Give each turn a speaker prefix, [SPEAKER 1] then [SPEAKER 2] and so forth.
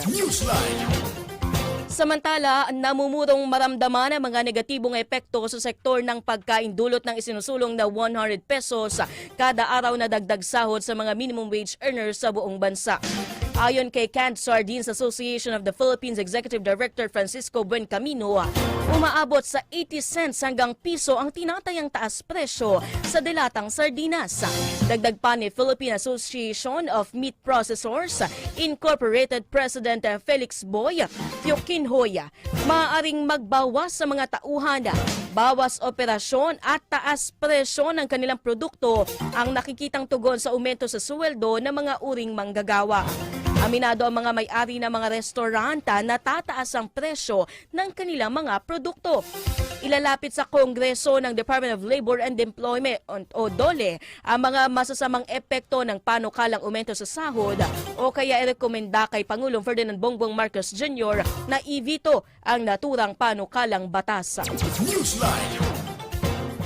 [SPEAKER 1] Newsline. Samantala, namumurong maramdaman ang mga negatibong epekto sa sektor ng pagkain dulot ng isinusulong na 100 pesos kada araw na dagdag sahod sa mga minimum wage earners sa buong bansa. Ayon kay Canned Sardines Association of the Philippines Executive Director Francisco Buencamino, umaabot sa 80 cents hanggang piso ang tinatayang taas presyo sa dilatang sardinas. Dagdag pa ni Philippine Association of Meat Processors Incorporated President Felix Boy Yokinhoya, maaaring magbawas sa mga tauhan, bawas operasyon at taas presyo ng kanilang produkto ang nakikitang tugon sa aumento sa sweldo ng mga uring manggagawa. Aminado ang mga may-ari ng mga restoranta na tataas ang presyo ng kanilang mga produkto. Ilalapit sa Kongreso ng Department of Labor and Employment o DOLE ang mga masasamang epekto ng panukalang aumento sa sahod o kaya irekomenda kay Pangulong Ferdinand Bongbong Marcos Jr. na i-veto ang naturang panukalang batas.
[SPEAKER 2] Newsline.